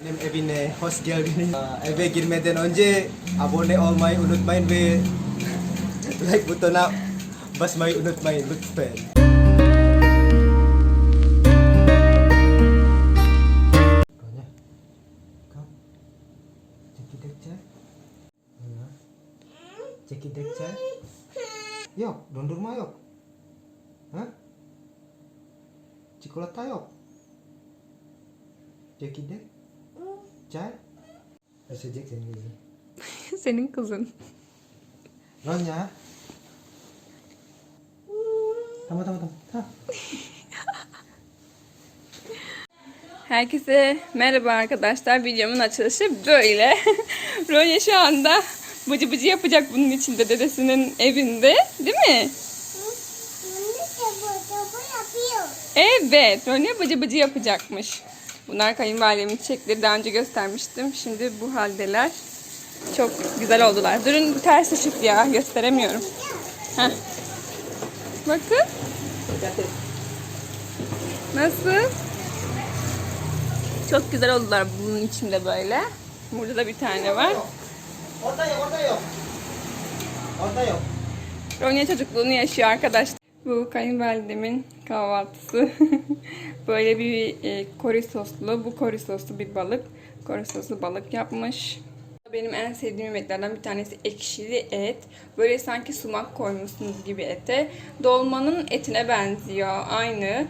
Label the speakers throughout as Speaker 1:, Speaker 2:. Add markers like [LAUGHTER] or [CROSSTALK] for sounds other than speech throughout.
Speaker 1: Annem evine hoş geldiniz. Aa, Eve girmeden önce abone olmayı unutmayın ve like butonuna basmayı unutmayın lütfen. Ronya, kalk. Çekirdek Ronya. Çekirdek Yok, dondurma yok. Ha? Çikolata yok. Çekirdek. Çay. Düşecek senin yüzün. [LAUGHS]
Speaker 2: Senin kızın.
Speaker 1: Ronya. Tamam tamam tamam. tamam. [LAUGHS]
Speaker 2: Herkese merhaba arkadaşlar. Videomun açılışı böyle. [LAUGHS] Ronya şu anda bıcı bıcı yapacak bunun içinde dedesinin evinde. Değil mi? Evet. Ronya bıcı bıcı yapacakmış. Bunlar kayınvalidemin çiçekleri daha önce göstermiştim. Şimdi bu haldeler. Çok güzel oldular. Durun ters ışık ya. Gösteremiyorum. Heh. Bakın. Nasıl? Çok güzel oldular bunun içinde böyle. Burada da bir tane var.
Speaker 1: Orada yok orada yok. Orada yok.
Speaker 2: Ronya çocukluğunu yaşıyor arkadaşlar. Bu kayınvalidemin kahvaltısı. [LAUGHS] Böyle bir e, kori soslu, bu kori soslu bir balık. Kori soslu balık yapmış. Benim en sevdiğim yemeklerden bir tanesi ekşili et. Böyle sanki sumak koymuşsunuz gibi ete. Dolmanın etine benziyor aynı.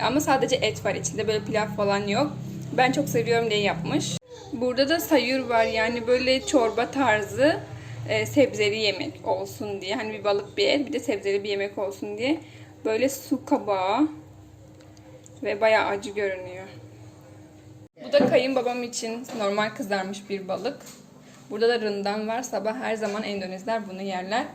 Speaker 2: Ama sadece et var içinde böyle pilav falan yok. Ben çok seviyorum diye yapmış. Burada da sayur var yani böyle çorba tarzı e, sebzeli yemek olsun diye. Hani bir balık bir et bir de sebzeli bir yemek olsun diye. Böyle su kabağı ve bayağı acı görünüyor. Bu da kayınbabam için normal kızarmış bir balık. Burada da rından var. Sabah her zaman Endonezler bunu yerler.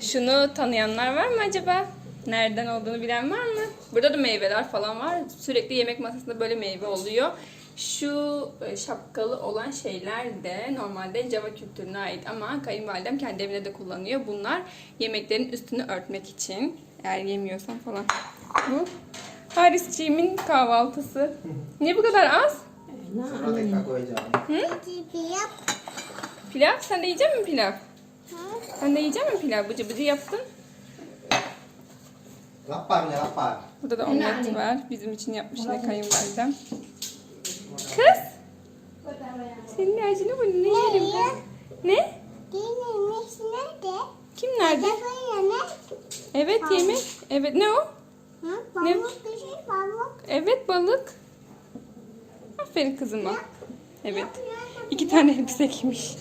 Speaker 2: Şunu tanıyanlar var mı acaba? Nereden olduğunu bilen var mı? Burada da meyveler falan var. Sürekli yemek masasında böyle meyve oluyor. Şu e, şapkalı olan şeyler de normalde Java kültürüne ait ama kayınvalidem kendi evinde de kullanıyor. Bunlar yemeklerin üstünü örtmek için. Eğer yemiyorsan falan. Bu Harisciğimin kahvaltısı. [LAUGHS] Niye bu kadar az?
Speaker 1: Sonra tekrar koyacağım.
Speaker 2: Pilav? Sen de yiyecek misin pilav? Sen de yiyecek misin pilav? Bıcı bıcı yaptın.
Speaker 1: Lapar ya lapar.
Speaker 2: Burada da omlet var. Bizim için yapmış yine kayınvalidem. Kız! Senin acını bu ne yerim ben? Ne? Kim nerede? Evet yemek. Evet ne o? Evet balık. Aferin kızıma. Evet. İki tane elbise giymiş.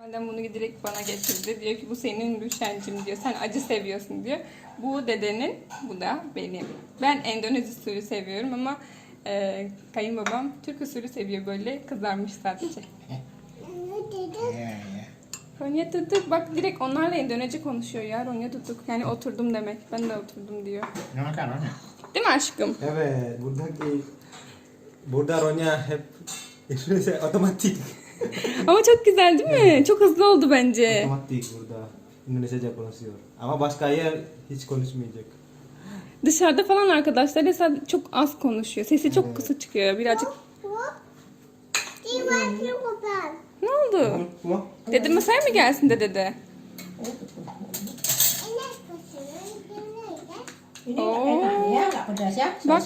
Speaker 2: Validem bunu direkt bana getirdi. Diyor ki bu senin Rüşencim diyor. Sen acı seviyorsun diyor. Bu dedenin, bu da benim. Ben Endonezi usulü seviyorum ama e, kayınbabam Türk usulü seviyor böyle kızarmış sadece. Ronya tutuk. Bak direkt onlarla Endonezce konuşuyor ya. Ronya tutuk. Yani oturdum demek. Ben de oturdum diyor.
Speaker 1: Ne makan Ronya?
Speaker 2: Değil mi aşkım?
Speaker 1: Evet, buradaki burada Ronya hep İngilizce otomatik.
Speaker 2: Ama çok güzel değil mi? Çok hızlı oldu bence.
Speaker 1: Otomatik burada İngilizce konuşuyor. Ama başka yer hiç konuşmayacak.
Speaker 2: Dışarıda falan arkadaşlar sadece çok az konuşuyor. Sesi çok kısa çıkıyor. Birazcık ne oldu? Dede masaya mı gelsin dede de?
Speaker 3: Ya.
Speaker 2: Bak.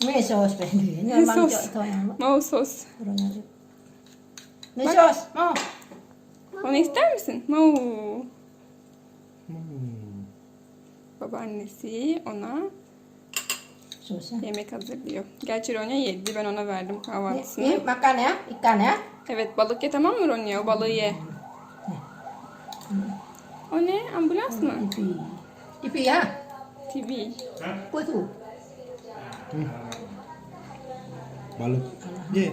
Speaker 3: Ini [LAUGHS] sos abang
Speaker 2: Sos. Mao sos.
Speaker 3: Ini sos, mau.
Speaker 2: Onu ister misin? Mao.
Speaker 1: Hmm.
Speaker 2: Babaannesi ona
Speaker 3: Sos ya.
Speaker 2: yemek hazırlıyor. Gerçi Ronya yedi. Ben ona verdim kahvaltısını.
Speaker 3: ini makan ya, ikan ya.
Speaker 2: Evet balık ye tamam mı Ronya? O balığı ye. O ne? Ambulans mı?
Speaker 3: Ipi. Ipi ya.
Speaker 2: TV.
Speaker 3: Tuh?
Speaker 1: Balık. Ye.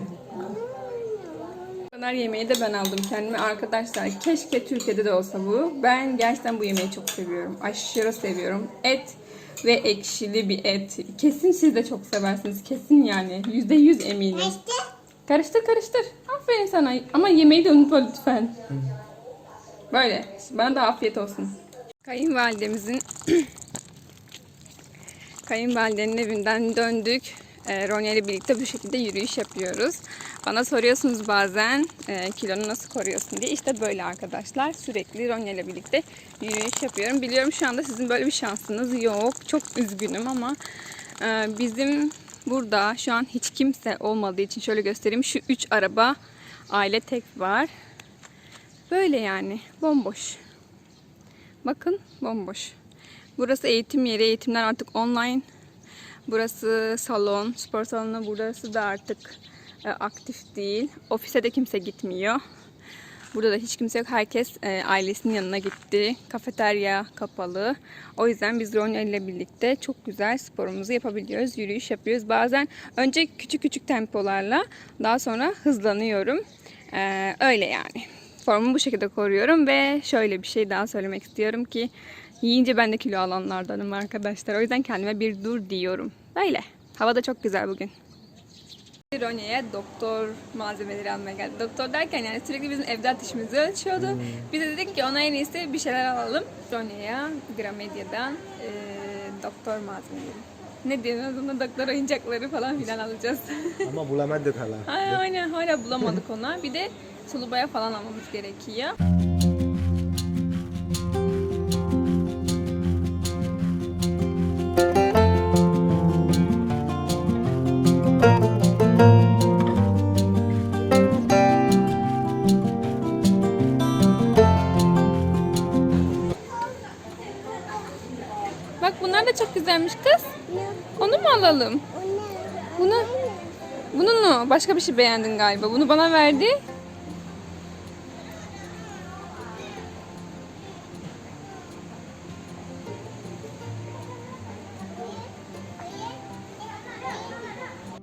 Speaker 2: Kadar yemeği de ben aldım kendime. Arkadaşlar keşke Türkiye'de de olsa bu. Ben gerçekten bu yemeği çok seviyorum. Aşırı seviyorum. Et ve ekşili bir et. Kesin siz de çok seversiniz. Kesin yani. Yüzde yüz eminim. Karıştır karıştır. Aferin sana. Ama yemeği de unutma lütfen. Böyle. Bana da afiyet olsun. Kayınvalidemizin [CLEARS THROAT] kayınvalidenin evinden döndük. E, Ronya ile birlikte bu şekilde yürüyüş yapıyoruz. Bana soruyorsunuz bazen e, kilonu nasıl koruyorsun diye. İşte böyle arkadaşlar. Sürekli Ronya ile birlikte yürüyüş yapıyorum. Biliyorum şu anda sizin böyle bir şansınız yok. Çok üzgünüm ama e, bizim burada şu an hiç kimse olmadığı için şöyle göstereyim. Şu üç araba aile tek var. Böyle yani bomboş. Bakın bomboş. Burası eğitim yeri. Eğitimler artık online. Burası salon, spor salonu. Burası da artık e, aktif değil. Ofise de kimse gitmiyor. Burada da hiç kimse yok. Herkes e, ailesinin yanına gitti. Kafeterya kapalı. O yüzden biz Ronya ile birlikte çok güzel sporumuzu yapabiliyoruz. Yürüyüş yapıyoruz. Bazen önce küçük küçük tempolarla daha sonra hızlanıyorum. E, öyle yani. Formumu bu şekilde koruyorum ve şöyle bir şey daha söylemek istiyorum ki yiyince ben de kilo alanlardanım arkadaşlar. O yüzden kendime bir dur diyorum. Böyle. Hava da çok güzel bugün. Ronya'ya doktor malzemeleri almaya geldi. Doktor derken yani sürekli bizim evde işimizi ölçüyordu. Biz de dedik ki ona en iyisi bir şeyler alalım. Ronya'ya Gramedya'dan eee, doktor malzemeleri. Ne diyorsunuz buna doktor oyuncakları falan filan alacağız. [LAUGHS]
Speaker 1: Ama bulamadık hala.
Speaker 2: Ay, aynen hala bulamadık ona. Bir de sulu boya falan almamız gerekiyor. Alalım? Bunu bunun mu? Başka bir şey beğendin galiba. Bunu bana verdi.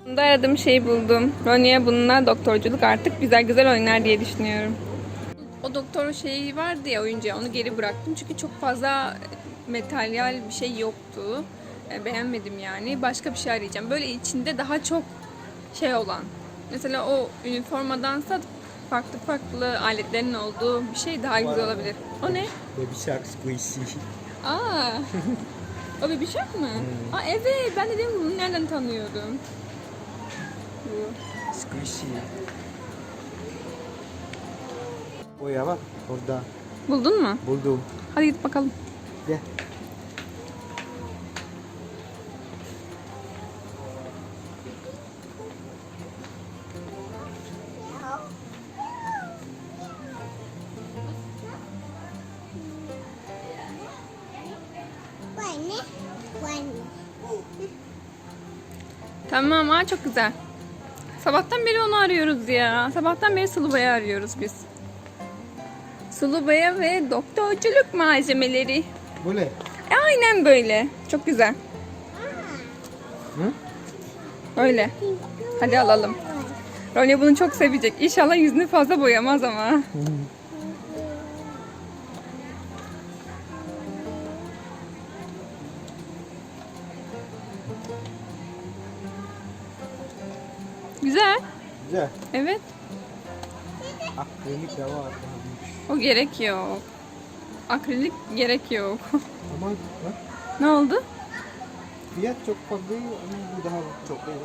Speaker 2: Bunda aradığım şeyi buldum. Ronya bununla doktorculuk artık güzel güzel oynar diye düşünüyorum. O doktor şeyi vardı ya oyuncağı onu geri bıraktım çünkü çok fazla materyal bir şey yoktu. E, Beğenmedim yani. Başka bir şey arayacağım. Böyle içinde daha çok şey olan. Mesela o üniformadansa farklı farklı aletlerin olduğu bir şey daha güzel olabilir. O ne?
Speaker 1: Baby shark squishy.
Speaker 2: Aa. o bir shark mı? Aa evet. Ben de dedim bunu nereden tanıyorum? Bu.
Speaker 1: Squishy. Oh ya bak orada
Speaker 2: Buldun mu?
Speaker 1: buldum.
Speaker 2: Hadi git bakalım.
Speaker 1: Gel.
Speaker 2: Tamam aa çok güzel. Sabahtan beri onu arıyoruz ya. Sabahtan beri sulu boya arıyoruz biz. Sulu boya ve doktorculuk malzemeleri.
Speaker 1: Boleh?
Speaker 2: E, aynen böyle. Çok güzel.
Speaker 1: Hı?
Speaker 2: Öyle. Hadi alalım. Ronya bunu çok sevecek. İnşallah yüzünü fazla boyamaz ama. Güzel.
Speaker 1: Güzel.
Speaker 2: Evet.
Speaker 1: Akrilik de var.
Speaker 2: O gerek yok. Akrilik gerek yok.
Speaker 1: Ama bak
Speaker 2: ne oldu?
Speaker 1: fiyat çok farklı ama bu daha çok iyi.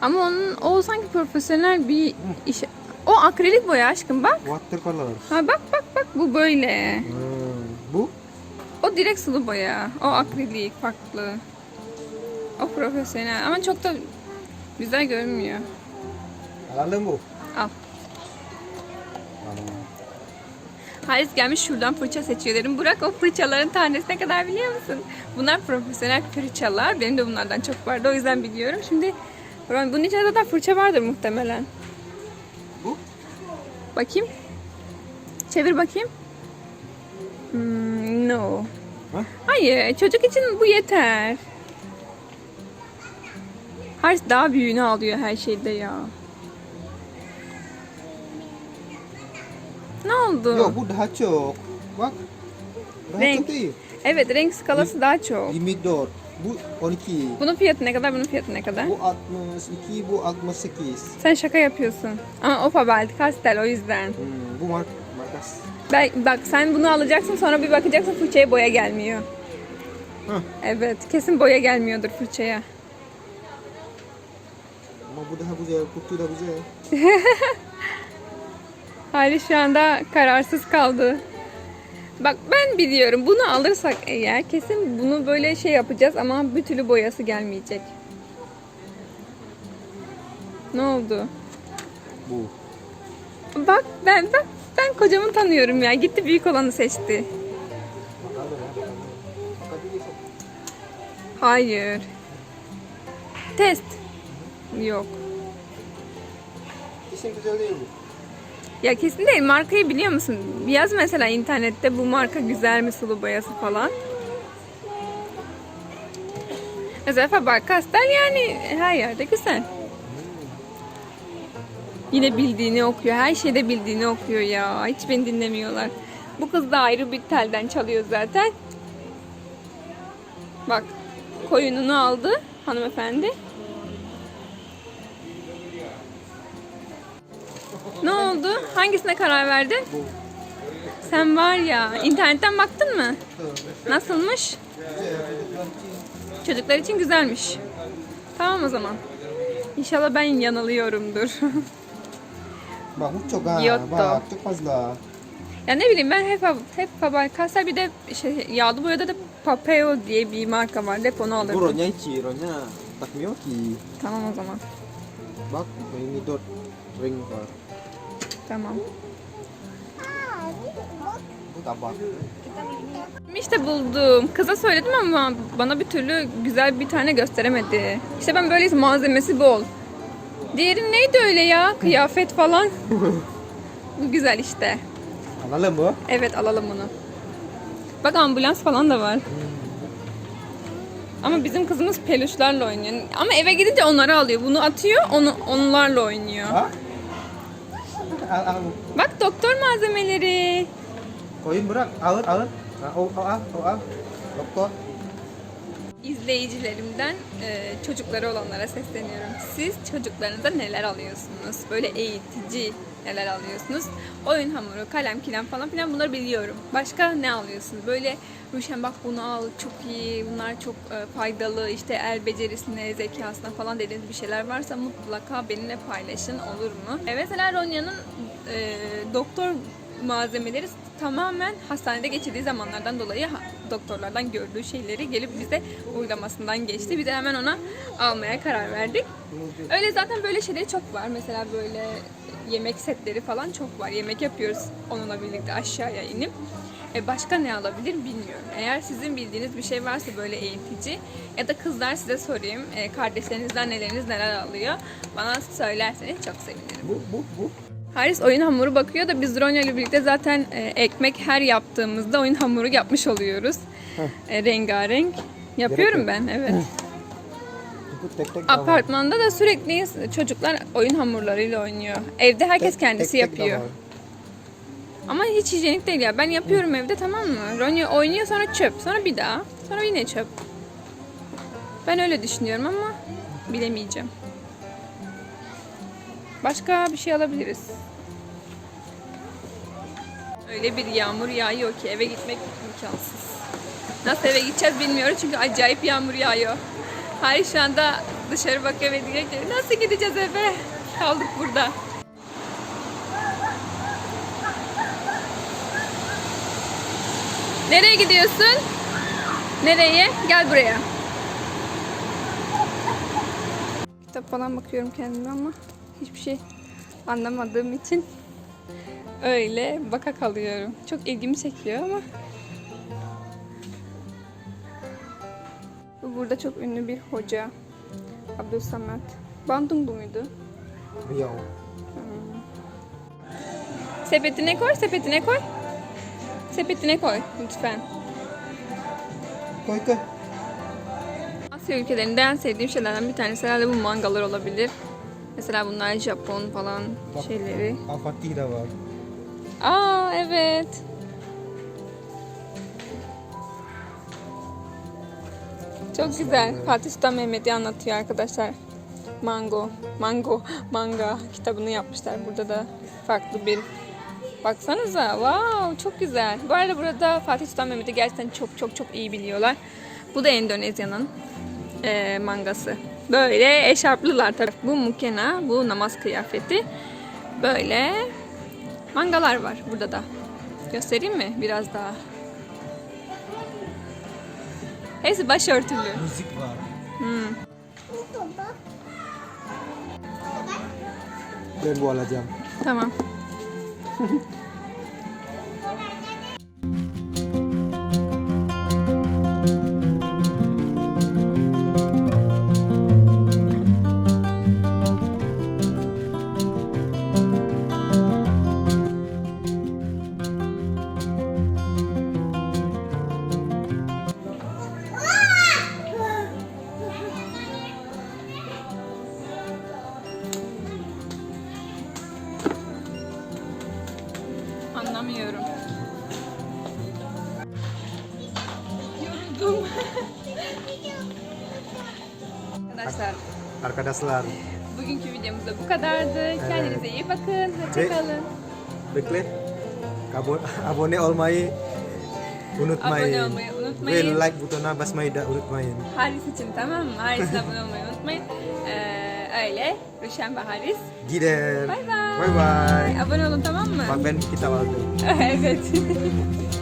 Speaker 2: Ama onun o sanki profesyonel bir iş. O akrilik boya aşkım bak.
Speaker 1: Watercolor.
Speaker 2: Ha bak bak bak bu böyle.
Speaker 1: Hmm. Bu?
Speaker 2: O direkt sulu boya. O akrilik farklı. O profesyonel ama çok da güzel görünmüyor.
Speaker 1: Alalım bu.
Speaker 2: Al. Halis gelmiş şuradan fırça seçiyor. Burak o fırçaların tanesi ne kadar biliyor musun? Bunlar profesyonel fırçalar. Benim de bunlardan çok vardı o yüzden biliyorum. Şimdi bunun içinde zaten fırça vardır muhtemelen.
Speaker 1: Bu?
Speaker 2: Bakayım. Çevir bakayım. Hmm, no.
Speaker 1: Ha?
Speaker 2: Hayır, çocuk için bu yeter. Haris daha büyüğünü alıyor her şeyde ya. Oldu?
Speaker 1: Yok bu daha çok. Bak. Daha
Speaker 2: Renk.
Speaker 1: çok değil.
Speaker 2: Evet, renk skalası daha çok.
Speaker 1: 24. Bu 12.
Speaker 2: Bunun fiyatı ne kadar, bunun fiyatı ne kadar?
Speaker 1: Bu 62, bu 68.
Speaker 2: Sen şaka yapıyorsun. Ama o Faber Castell o yüzden.
Speaker 1: Hmm, bu mark markas.
Speaker 2: Ben, bak sen bunu alacaksın sonra bir bakacaksın fırçaya boya gelmiyor.
Speaker 1: Hah.
Speaker 2: Evet kesin boya gelmiyordur fırçaya.
Speaker 1: Ama bu daha güzel, kutu da güzel. [LAUGHS]
Speaker 2: Hayri şu anda kararsız kaldı. Bak ben biliyorum bunu alırsak eğer kesin bunu böyle şey yapacağız ama bir türlü boyası gelmeyecek. Ne oldu?
Speaker 1: Bu.
Speaker 2: Bak ben bak ben kocamı tanıyorum ya. Gitti büyük olanı seçti. Hayır. Test. Yok.
Speaker 1: İsim güzel değil mi?
Speaker 2: Ya kesin değil. Markayı biliyor musun? Yaz mesela internette bu marka güzel mi sulu boyası falan. Mesela Faber-Castell yani her yerde güzel. Yine bildiğini okuyor. Her şeyde bildiğini okuyor ya. Hiç beni dinlemiyorlar. Bu kız da ayrı bir telden çalıyor zaten. Bak koyununu aldı hanımefendi. Ne oldu? Hangisine karar verdin?
Speaker 1: Bu.
Speaker 2: Sen var ya internetten baktın mı? Nasılmış? Çocuklar için güzelmiş. Tamam o zaman. İnşallah ben yanılıyorumdur. [LAUGHS]
Speaker 1: Bak bu çok ha.
Speaker 2: Yotto.
Speaker 1: Bak çok fazla.
Speaker 2: ya ne bileyim ben hep hep Faber-Castell bir de şey, yağlı boyada da Papeo diye bir marka var. Hep onu
Speaker 1: Bu
Speaker 2: alırdım.
Speaker 1: ronya içi, ronya takmıyor ki.
Speaker 2: Tamam o zaman.
Speaker 1: Bak ini dot ring var.
Speaker 2: Tamam.
Speaker 1: Bu tabak.
Speaker 2: İşte buldum. Kıza söyledim ama bana bir türlü güzel bir tane gösteremedi. İşte ben böyle malzemesi bol. Diğeri neydi öyle ya? Kıyafet falan. Bu güzel işte.
Speaker 1: Alalım bu.
Speaker 2: Evet alalım bunu. Bak ambulans falan da var. Ama bizim kızımız peluşlarla oynuyor. Ama eve gidince onları alıyor. Bunu atıyor, onu onlarla oynuyor.
Speaker 1: Ha? Al al.
Speaker 2: Bak doktor malzemeleri.
Speaker 1: Koyun bırak. Alır alır. O, o al o al. Doktor.
Speaker 2: izleyicilerimden e, çocukları olanlara sesleniyorum. Siz çocuklarınıza neler alıyorsunuz? Böyle eğitici neler alıyorsunuz? Oyun hamuru, kalem, kilem falan filan bunları biliyorum. Başka ne alıyorsunuz? Böyle Ruşen bak bunu al çok iyi, bunlar çok e, faydalı, işte el becerisine, zekasına falan dediğiniz bir şeyler varsa mutlaka benimle paylaşın olur mu? E, mesela Ronya'nın e, doktor malzemeleri tamamen hastanede geçirdiği zamanlardan dolayı doktorlardan gördüğü şeyleri gelip bize uygulamasından geçti. Biz de hemen ona almaya karar verdik. Öyle zaten böyle şeyleri çok var. Mesela böyle yemek setleri falan çok var. Yemek yapıyoruz onunla birlikte aşağıya inip. E başka ne alabilir bilmiyorum. Eğer sizin bildiğiniz bir şey varsa böyle eğitici ya da kızlar size sorayım. E, kardeşlerinizden neleriniz neler alıyor? Bana söylerseniz çok sevinirim.
Speaker 1: Bu bu bu.
Speaker 2: Haris oyun hamuru bakıyor da biz Ronya ile birlikte zaten e, ekmek her yaptığımızda oyun hamuru yapmış oluyoruz. E, rengarenk. Yapıyorum ben evet.
Speaker 1: Tek tek.
Speaker 2: Apartmanda da sürekli çocuklar oyun hamurlarıyla oynuyor. Evde herkes
Speaker 1: Tek-
Speaker 2: kendisi
Speaker 1: tek tek
Speaker 2: yapıyor. Ama hiç hijyenik değil ya. Ben yapıyorum evde tamam mı? Ronya oynuyor sonra çöp. Sonra bir daha. Sonra yine çöp. Ben öyle düşünüyorum ama bilemeyeceğim. Başka bir şey alabiliriz. Öyle bir yağmur yağıyor ki eve gitmek imkansız. Nasıl eve gideceğiz bilmiyoruz çünkü acayip yağmur yağıyor. Hayır şu anda dışarı bakıyor ve diyor ki nasıl gideceğiz eve? Kaldık burada. Nereye gidiyorsun? Nereye? Gel buraya. Kitap falan bakıyorum kendime ama hiçbir şey anlamadığım için öyle baka kalıyorum. Çok ilgimi çekiyor ama burada çok ünlü bir hoca Abdülsamet. Bandung bu muydu?
Speaker 1: Riau.
Speaker 2: Sepetine koy, sepetine koy. Sepetine koy lütfen.
Speaker 1: Koy koy.
Speaker 2: Asya ülkelerinde en sevdiğim şeylerden bir tanesi herhalde bu mangalar olabilir. Mesela bunlar Japon falan
Speaker 1: Bak.
Speaker 2: şeyleri.
Speaker 1: Al Fatih de var.
Speaker 2: Aa evet. Çok güzel. Fatih Sultan Mehmet'i anlatıyor arkadaşlar. Mango, Mango, [LAUGHS] Manga kitabını yapmışlar. Burada da farklı bir Baksanıza, wow, çok güzel. Bu arada burada Fatih Sultan Mehmet'i gerçekten çok çok çok iyi biliyorlar. Bu da Endonezya'nın eee, mangası. Böyle eşarplılar tabii. Bu mukena, bu namaz kıyafeti. Böyle mangalar var burada da. Göstereyim mi biraz daha? Hepsi başörtülü.
Speaker 1: Müzik var. Ben bu alacağım.
Speaker 2: Tamam. [LAUGHS]
Speaker 1: Arkadaşlar,
Speaker 2: bugünkü videomuz da bu kadardı. Kendinize iyi bakın. Hoşçakalın.
Speaker 1: bekle. Abone, abone olmayı unutmayın.
Speaker 2: Abone olmayı unutmayın.
Speaker 1: Ve like butonuna basmayı da unutmayın.
Speaker 2: Haris için tamam mı? Haris'e abone olmayı unutmayın. Ee, öyle. Rüşen ve Haris.
Speaker 1: Gidelim.
Speaker 2: Bay bay.
Speaker 1: Bye bye.
Speaker 2: Abone olun tamam mı?
Speaker 1: Bak ben kitap aldım. [LAUGHS]
Speaker 2: evet. [LAUGHS]